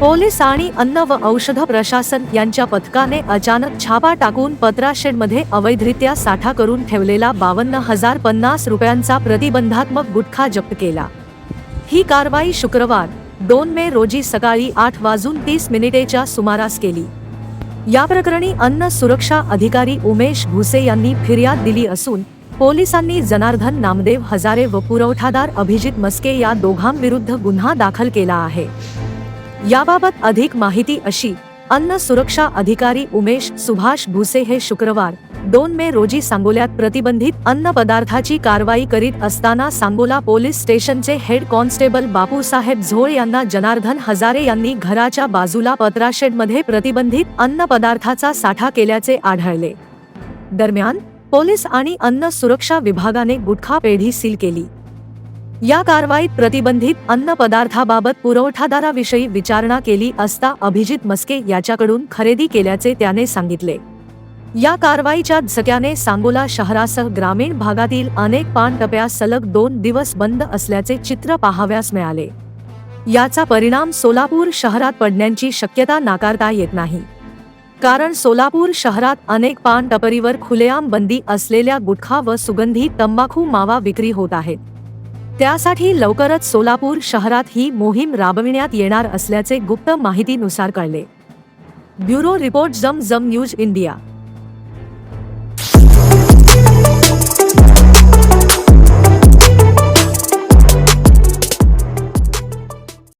Police आणि अन्न व औषध प्रशासन यांच्या पथकाने अचानक छापा टाकून पत्राशेडमध्ये अवैधरित्या साठा करून ठेवलेला बावन्न हजार पन्नास रुपयांचा प्रतिबंधात्मक गुटखा जप्त केला. ही कारवाई शुक्रवार दोन मे रोजी सकाळी आठ वाजून तीस मिनिटेच्या सुमारास केली. या प्रकरणी अन्न सुरक्षा अधिकारी उमेश भुसे यांनी फिर्याद दिली असून पोलिसांनी जनार्दन नामदेव हजारे व पुरवठादार अभिजित मस्के या दोघांविरुद्ध गुन्हा दाखल केला आहे. याबाबत अधिक माहिती अशी अन्न सुरक्षा अधिकारी उमेश सुभाष भुसे हे शुक्रवार दोन मे रोजी सांगोल्यात प्रतिबंधित अन्न पदार्थाची कारवाई करीत असताना सांगोला पोलीस स्टेशनचे हेड कॉन्स्टेबल बापूसाहेब झोळ यांना जनार्दन हजारे यांनी घराच्या बाजूला पत्राशेडमध्ये प्रतिबंधित अन्न पदार्थाचा साठा केल्याचे आढळले. दरम्यान पोलीस आणि अन्न सुरक्षा विभागाने गुटखा पेढी सील केली. या कारवाईत प्रतिबंधित अन्न पदार्थाबाबत पुरवठादाराविषयी विचारणा केली असता अभिजित मस्के याच्याकडून खरेदी केल्याचे त्याने सांगितले. या कारवाईच्या झक्याने सांगोला शहरासह ग्रामीण भागातील अनेक पानटप्या सलग दोन दिवस बंद असल्याचे चित्र पाहाव्यास मिळाले. याचा परिणाम सोलापूर शहरात पडण्याची शक्यता नाकारता येत नाही. कारण सोलापूर शहरात अनेक पान टपरीवर खुलेआम बंदी असलेल्या गुटखा व सुगंधी तंबाखू मावा विक्री होत आहेत. त्यासाठी लवकरच सोलापूर शहरात ही मोहीम राबविण्यात येणार असल्याचे गुप्त माहितीनुसार कळले. ब्युरो रिपोर्ट जम जम न्यूज इंडिया.